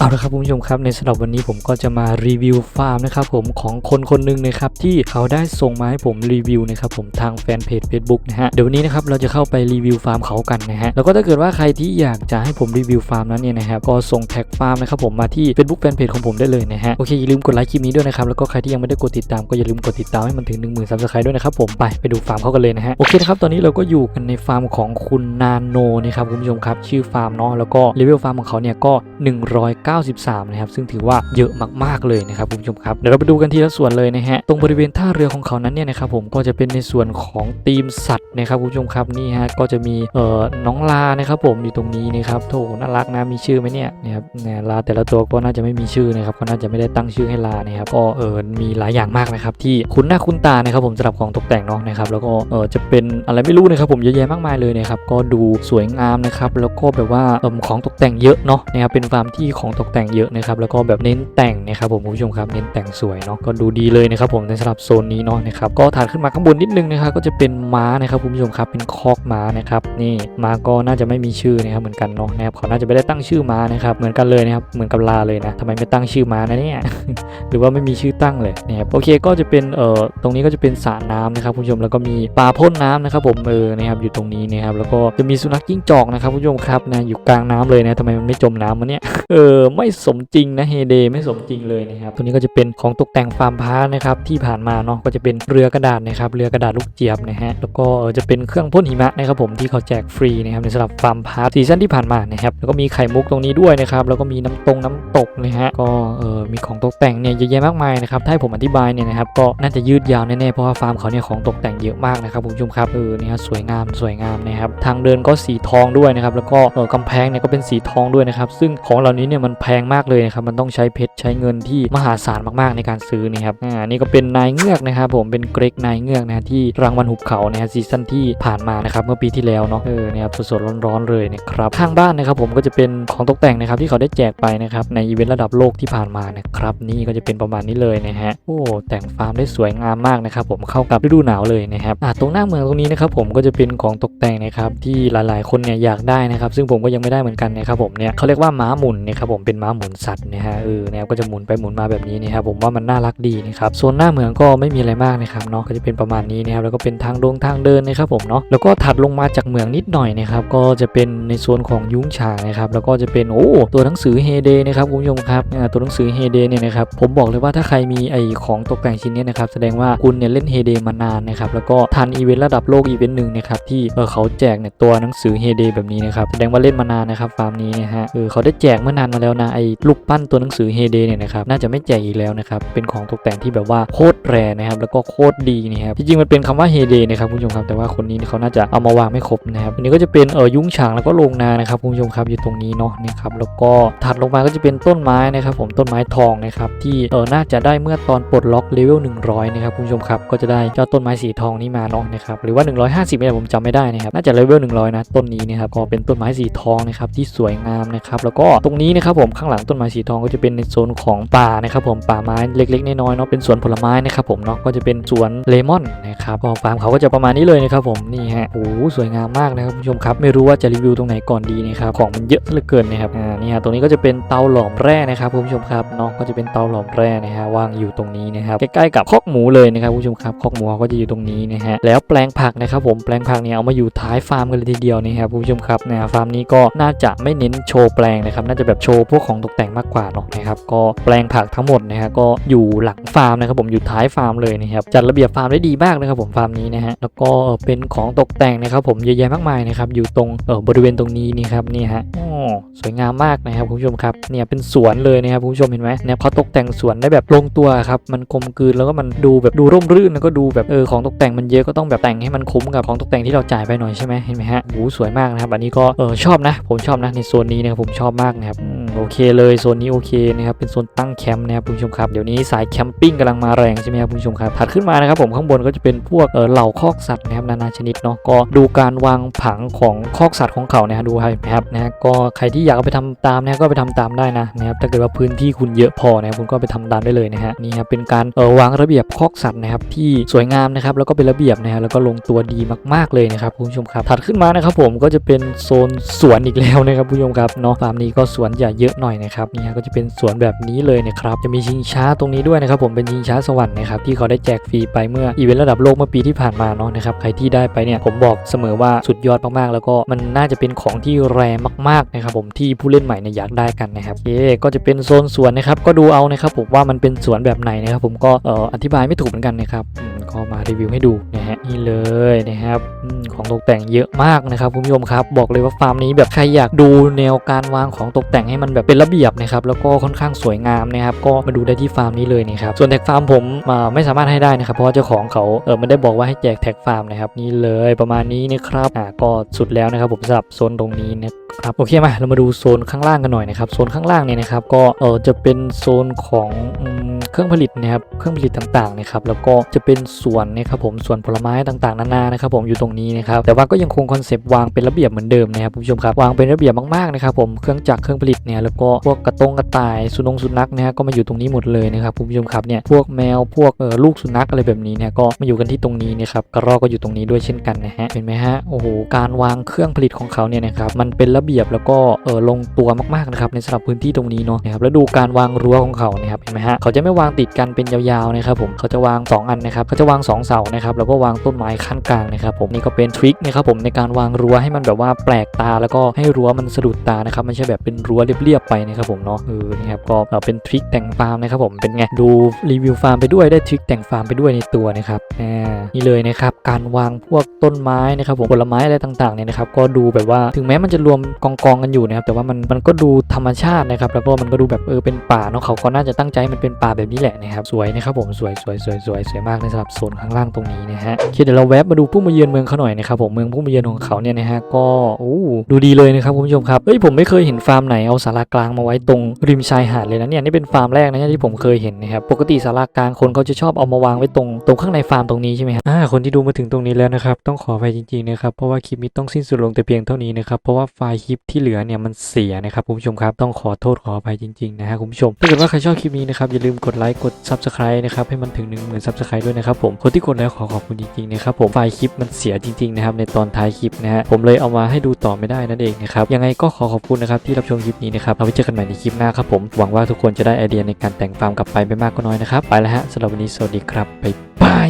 เอาละครับคุณผู้ชมครับในสำหรับวันนี้ผมก็จะมารีวิวฟาร์มนะครับผมของคนคนหนึ่งนะครับที่เขาได้ส่งมาให้ผมรีวิวนะครับผมทางแฟนเพจ Facebook นะฮะเดี๋ยววันนี้นะครับเราจะเข้าไปรีวิวฟาร์มเขากันนะฮะแล้วก็ถ้าเกิดว่าใครที่อยากจะให้ผมรีวิวฟาร์มนั้นเนี่ยนะครับก็ส่งแท็กฟาร์มนะครับผมมาที่ Facebook แฟนเพจของผมได้เลยนะฮะโอเคอย่าลืมกดไลค์คลิปนี้ด้วยนะครับแล้วก็ใครที่ยังไม่ได้กดติดตามก็อย่าลืมกดติดตามให้มันถึง 1 0,000ซับสไครต์ด้วยนะครับผมไปไปดูฟาร์มเขากันเลยนะฮะโอเคนะครับตอนนี้เราก็อยู่กันในฟาร์มของคุณนาโนนะครับคุณผู้ชมครับชื่อฟาร์มเนาะแล้วก็เลเวลฟาร์มของเขาเนี่ยก็93 นะครับ ซึ่งถือว่าเยอะมากๆเลยนะครับคุณผู้ชมครับ เดี๋ยวเราไปดูกันทีละส่วนเลยนะฮะ ตรงบริเวณท่าเรือของเขานั้นเนี่ยนะครับผมก็จะเป็นในส่วนของทีมสัตว์นะครับคุณผู้ชมครับนี่ฮะก็จะมีเอ่อน้องลานะครับผมอยู่ตรงนี้นะครับโถน่ารักนะมีชื่อไหมเนี่ยนะครับเนี่ยลาแต่ละตัวก็น่าจะไม่มีชื่อนะครับก็น่าจะไม่ได้ตั้งชื่อให้ลานะครับก็เออมีหลายอย่างมากนะครับที่คุ้นหน้าคุ้นตานะครับผมสำหรับของตกแต่งเนาะนะครับแล้วก็เออจะเป็นอะไรไม่รู้นะครับผมเยอะแยะมากมายเลยนะครับก็ดูสวยงามนะครับแล้วก็แบบว่าเออของตกแต่งเยอะเนาะนะครับเป็นฟาร์มที่ของตกแต่งเยอะนะครับแล้วก็แบบเน้นแต่งนะครับผมคุณผู้ชมครับเน้นแต่งสวยเนาะก็ดูดีเลยนะครับผมในสำหรับโซนนี้เนาะนะครับก็ถัดขึ้นมาข้างบนนิดนึงนะครับก็จะเป็นม้านะครับคุณผู้ชมครับเป็นคอกม้านะครับนี่ม้าก็น่าจะไม่มีชื่อนะครับเหมือนกันเนาะนะครับเขาน่าจะไม่ได้ตั้งชื่อม้านะครับเหมือนกันเลยนะครับเหมือนกับลาเลยนะทำไมไม่ตั้งชื่อม้านะเนี่ยหรือว่าไม่มีชื่อตั้งเลยนะครับโอเคก็จะเป็นเอ่อตรงนี้ก็จะเป็นสระน้ำนะครับคุณผู้ชมแล้วก็มีปลาพ่นน้ำนะครับผมเออนะครับอยู่ตรงนี้นะครับแล้วก็จะมีสุนัขจิ้งจอกนะครับคุณผู้ชมครับนะอยู่กลางน้ำเลยนะทำไมมันไม่จมน้ำวะเนี่ยเออไม่สมจริงนะเฮเดไม่สมจริงเลยนะครับตัวนี้ก็จะเป็นของตกแต่งฟาร์มพาร์นะครับที่ผ่านมาเนาะก็จะเป็นเรือกระดาษนะครับเรือกระดาษลูกเจี๊ยบนะฮะแล้วก็เออจะเป็นเครื่องพ่นหิมะนะครับผมที่เขาแจกฟรีนะครับในสำหรับฟาร์มพาร์ซีซั่นที่ผ่านมานะครับแล้วก็มีไข่มุกตรงนี้ด้วยนะครับแล้วก็มีน้ำตรงน้ำตกนะฮะก็เออมีของตกแต่งเนี่ยเยอะแยะมากมายนะครับถ้าผมอธิบายเนี่ยนะครับก็น่าจะยืดยาวแน่ๆเพราะว่าฟาร์มเขาเนี่ยของตกแต่งเยอะมากนะครับคุณผู้ชมครับเออเนี่ยสวยงามสวยงามนะครับทางเดินก็สีทองด้วยนะครับแล้วก็เออกำแพงเนี่ยก็เป็นสีทองด้วยนะครับซึ่งของเหล่านี้เนี่ยมันแพงมากเลยนะครับมันต้องใช้เพชรใช้เงินที่มหาศาลมากๆในการซื้อนะครับอ่านี่ก็เป็นนายเงือกนะครับผมเป็นเกรกนายเงือกนะฮะที่รางวัลหุบเขานะฮะซีซั่นที่ผ่านมานะครับเมื่อปีที่แล้วเนาะเออเนี่ยครับสดๆร้อนๆเลยนะครับข้างบ้านนะครับผมก็จะเป็นของตกแต่งนะครับที่เขาได้แจกไปนะครับในอีเวนต์ระดับโลกที่ผ่านมานะครับนี่ก็จะเป็นประมาณนี้เลยนะฮะโอ้แต่งฟาร์มได้สวยงามมากนะครับผมเข้ากับฤดูหนาวเลยนะครับอ่าตรงหน้าเมืองตรงนี้นะครับผมก็จะเป็นของตกแต่งนะครับที่หลายๆ คนเนี่ยอยากได้นะครับซึ่งผมก็ยังไม่ได้เหมือนกันนะครับผมเนี่ยเขาเรียกว่าม้าหมุนนะครับผมเป็นม้าหมุนสัตว์นะฮะเออเนี่ยก็จะหมุนไปหมุนมาแบบนี้นะครับผมว่ามันน่ารักดีนะครับโซนหน้าเมืองก็ไม่มีอะไรมากนะครับเนาะก็จะเป็นประมาณนี้นะครับแล้วก็เป็นทางลงทางเดินนะครับผมเนาะแล้วก็ถัดลงมาจากเมืองนิดหน่อยนะครับก็จะเป็นในโซนของยุ้งฉางนะครับแล้วก็จะเป็นโอ้ตัวหนังสือเฮเดนะครับคุณผู้ชมครับตัวหนังสือเฮเดเนี่ยนะครับผมบอกเลยว่าถ้าใครมีไอของตกแต่งชิ้นเนี้นะครับแสดงว่าคุณเนี่ยเล่นเฮเดมานานนะครับแล้วก็ทันอีเวนต์ระดับโลกอีเวนต์หนึ่งนะครับที่เออเขาแจกเนี่ยตัวหนังสือเฮเดแบบนี้นะครับแสดงว่าเล่นมานานนะครับฟาร์มนี้นะฮะเออเขาได้แจกเมื่อนานมาแล้วนะไอลูกปั้นตัวหนังสือเฮเดเนี่ยนะครับน่าจะไม่แจกอีกแล้วนะครับเป็นของตกแต่งที่แบบว่าโคตรแรนะครับแล้วก็โคตรดีนะครับจริงๆมันเป็นคำว่าเฮเดนะครับคุณผู้ชมครับแต่ว่าคนนี้เขาน่าจะเอามาวางไม่ครบนะครับอันนี้ก็จะเป็นเออยุ้งฉางแล้วก็โรงนานะครับคุณผู้ชมครับอยู่ตรงนี้เนาะนี่ครับแล้วก็ถัดลงมาก็จะเป็นต้นไม้นะครับผมต้นไม้ทองนะครับที่เออน่าจะได้เมื่อตอนปลดล็อกเลเวล100นะครับคุณผู้ชมครับก็จะได้เจ้าต้นไม้สีทองนี้มาเนาะนะครับหรือว่า 150เนี่ยผมจำไม่ได้นะครับน่าจะเลเวล100นะต้นนี้นะครับก็เป็นต้นไม้สีทองนะครับที่สวยงามนะครับแล้วก็ตรงนี้นะครับผมข้างหลังต้นไม้สีทองก็จะเป็นในโซนของป่านะครับผมป่าไม้เล็กๆน้อยๆเนาะเป็นสวนผลไม้นะครับผมเนาะก็จะเป็นสวนเลมอนนะครับฟาร์มเขาก็จะประมาณนี้เลยนะครับผมนี่ฮะโอ้สวยงามมากนะครับคุณผู้ชมครับไม่รู้ว่าจะรีวิวตรงไหนก่อนดีนะครับของมันเยอะเหลือเกินนะครับอ่านี่ฮะตรงนี้ก็จะเป็นเตาหลอมแร่นะครับคุณผู้ชมครับเนาะก็จะเป็นเตาหลอมแร่นะฮะวางอยู่ตรงนี้นะครับใกล้ๆกับคอกหมูเลยนะครับคุณผู้ชมครับคอกหมูก็จะอยู่ตรงนี้นะฮะแล้วแปลงผักนะครับผมแปลงผักเนี่ยเอามาอยู่ท้ายฟาร์มกันเลยทีเดียวนะครับคุณผู้ชมครับนะฟาร์มนี้ก็น่าจะไม่เน้นโชว์แปลงนะครับน่าจะแบบโชว์พวกของตกแต่งมากกว่าเนาะนะครับก็แปลงผักทั้งหมดนะฮะก็อยู่หลังฟาร์มนะครับผมอยู่ท้ายฟาร์มเลยนะครับจัดระเบียบฟาร์มได้ดีมากนะครับผมฟาร์มนี้นะฮะแล้วก็เป็นของตกแต่งนะครับผมเยอะแยะมากมายนะครับอยู่ตรงเออบริเวณตรงนี้นี่ครับนี่ฮะโอ้สวยงามมากนะครับคุณผู้ชมครับเนี่ยเป็นสวนเลยนะครับคุณผู้ชมเห็นไหมเนี่ยเขาตกแต่งสวนได้แบบลงตัวครับมันกลมกลืนแล้วก็มันดูแบบดูร่มรื่นแล้วก็ดูแบบเออของตกแต่งมันเยอะก็ต้องแบบแต่งให้มันคุ้มกับของตกแต่งที่เราจ่ายไปหน่อยใช่ไหมเห็นไหมฮะโอ้สวยมากนะครับอันนี้ก็เออชอบนะ ผมชอบนะในโซนนี้นะครับผมชอบมากนะครับอื โอเคเลยโซนนี้โอเคนะครับเป็นโซนตั้งแคมป์นะครับคุณผู้ชมครับเดี๋ยวนี้สายแคมปิ้งกำลังมาแรงใช่ไหมครับคุณผู้ชมครับถัดขึ้นมานะครับผมข้างบนก็จะเป็นพวกเออเหล่าคอกสัตว์นะครับนานาชนิดเนาะก็ดูการวางผังของคอกสัตว์ของเขานะฮะดูให้นะครับนะฮะก็ใครที่อยากเอาไปทำตามนะก็ไปทำตามได้นะนะครับถ้าเกิดว่าพื้นที่คุณเยอะพอนะคุณก็ไปทำตามได้เลยนะฮะนี่ครับเป็นการเออวางระเบียบคอกสัตว์นะครับที่สวยงามนะครับแล้วก็เป็นระเบียบนะฮะแล้วก็ลงตัวดีมากๆเลยนะครับคุณผู้ชมครับถัดขึ้นมานะครับผมก็จะเป็นโซนสวนอีกแล้วนะครับคุณผู้ชมครับเนาะฟาร์มนี้ก็สวนใหญ่เยอะอะหน่อยนะครับนี่ฮะก็จะเป็นสวนแบบนี้เลยนะครับจะมีชิงช้าตรงนี้ด้วยนะครับผมเป็นชิงช้าสวรรค์นะครับที่เขาได้แจกฟรีไปเมื่ออีเวนต์ระดับโลกเมื่อปีที่ผ่านมาเนาะนะครับใครที่ได้ไปเนี่ยผมบอกเสมอว่าสุดยอดมากๆ แล้วก็มันน่าจะเป็นของที่แรงมากๆนะครับผมที่ผู้เล่นใหม่เนี่ยอยากได้กันนะครับโอเคก็จะเป็นโซนสวนนะครับก็ดูเอานะครับผมว่ามันเป็นสวนแบบไหนนะครับผมก็เอ่ออธิบายไม่ถูกเหมือนกันนะครับ ก็มารีวิวให้ดูนะฮะนี่เลยนะครับของตกแต่งเยอะมากนะครับคุณผู้ชมครับ บอกเลยว่าฟาร์มนี้แบบใครอยากดูแนวการวางของตกแต่งให้มันแบบเป็นระเบียบนะครับแล้วก็ค่อนข้างสวยงามนะครับก็มาดูได้ที่ฟาร์มนี้เลยนะครับส่วนแท็กฟาร์มผมไม่สามารถให้ได้นะครับเพราะว่าเจ้าของเขาเออไม่ได้บอกว่าให้แจกแท็กฟาร์มนะครับนี่เลยประมาณนี้นะครับอ่าก็สุดแล้วนะครับผมสำหรับโซนตรงนี้นะครับโอเคมาเรามาดูโซนข้างล่างกันหน่อยนะครับโซนข้างล่างเนี่ยนะครับก็เออจะเป็นโซนของ เครื่องผลิตนะครับเครื่องผลิตต่างๆนะครับแล้วก็จะเป็นสวนนะครับผมสวนผลไม้ต่างๆนานานะครับผมอยู่ตรงนี้นะครับแต่ว่าก็ยังคงคอนเซปต์วางเป็นระเบียบเหมือนเดิมนะครับผู้ชมครับวางเป็นระเบียบมากๆนะครับผมเครื่องจักรเครื่องผลิตเนี่ยแล้วก็พวกกระตงกระต่ายสุนงสุนัขนะฮะก็มาอยู่ตรงนี้หมดเลยนะครับผู้ชมครับเนี่ยพวกแมวพวกเออลูกสุนัขอะไรแบบนี้เนี่ยก็มาอยู่กันที่ตรงนี้นะครับกระรอกก็อยู่ตรงนี้ด้วยเช่นกันนะฮะเห็นไหมฮะโอ้โหการวางเครื่องผลิตของเขาเนี่ยนะครับมันเป็นระเบียบแล้วก็เออลงตัวมากๆนะครับในสำหรับพื้นที่ตรงนี้เนาะนะครับแล้วดูการวางรั้วของเขานะครับเห็นไหมฮะเขาจะไม่วางติดกันเป็นยาวๆนะครับผมเขาจะวาง 2 อันนะครับเขาจะวาง 2 เสานะครับแล้วก็วางต้นไม้ขั้นกลางนะครับผมนี่ก็เป็นทริคนะครับผมในการวางรั้วให้มันแบบว่าแปลกตาแล้วก็ให้รั้วมันสะดุดตานะครับไม่ใช่แบบเป็นรั้วเรียบๆไปนะครับผมเนาะเออนะครับก็เป็นทริคแต่งฟาร์มนะครับผมเป็นไงดูรีวิวฟาร์มไปด้วยได้ทริคแต่งฟาร์มไปด้วยในตัวนะครับอ่านี่เลยนะครับการวางพวกต้นไม้นะครับผมผลไม้อะไรต่างๆเนี่ยนะครับก็ดูแบบว่าถึงแม้มันจะรวมกองกองๆกันอยู่นะครับแต่ว่ามันมันก็ดูธรรมชาตินะครับแล้วก็มันก็ดูแบบเออเป็นป่าเนาะเขาก็น่าจะตั้งใจมันเป็นป่าแบบนี้แหละนะครับสวยนะครับผมสวยสวยสวยสวยสวยมากในสำหรับโซนข้างล่างตรงนี้นะฮะโอเคเดี๋ยวเราแวะมาดูผู้มาเยือนเมืองเขาหน่อยนะครับผมเมืองผู้มาเยือนของเขาเนี่ยนะฮะก็โอ้ดูดีเลยนะครับคุณผู้ชมครับเอ้ยผมไม่เคยเห็นฟาร์มไหนเอาศาลากลางมาไว้ตรงริมชายหาดเลยนะเนี่ยนี่เป็นฟาร์มแรกนะที่ผมเคยเห็นนะครับปกติศาลากลางคนเขาจะชอบเอามาวางไว้ตรงตรงข้างในฟาร์มตรงนี้ใช่ไหมครับอ่าคนที่ดูมาถึงตรงนี้แล้วนะครับต้องขออภัยจริงๆนะครับเพราะว่าคลิปนี้ต้องสิ้นสุดลงแต่เพียงเท่านี้นะครับเพราะว่าไฟล์คลิปที่เหลือเนี่ยมันเสียนะครับคุณผู้ชมครับต้องขอโทษขออภัยจริงๆนะฮะคุณผู้ชมถ้าเกิดว่าใครชอบคลิปนี้นะครับอย่าลืมกดไลค์กด subscribe นะครับให้มันถึง 1 0,000 subscribe ด้วยนะครับผมคนที่กดแล้วขอขอบคุณจริงๆนะครับผมไฟล์คลิปมันเสียจริงๆนะครับในตอนท้ายคลิปนะฮะผมเลยเอามาให้ดูต่อไม่ได้นั่นเองนะครับยังไงก็ขอขอบคุณนะครับที่รับชมคลิปนี้นะครับเอาไว้เจอกันใหม่ในคลิปหน้าครับผมหวังว่าทุกคนจะได้ไอเดียในการแต่งฟาร์มกลับไปไม่มากก็น้อยนะครับไปแล้วฮะสำหรับวันนี้สวัสดีครับบ๊ายบาย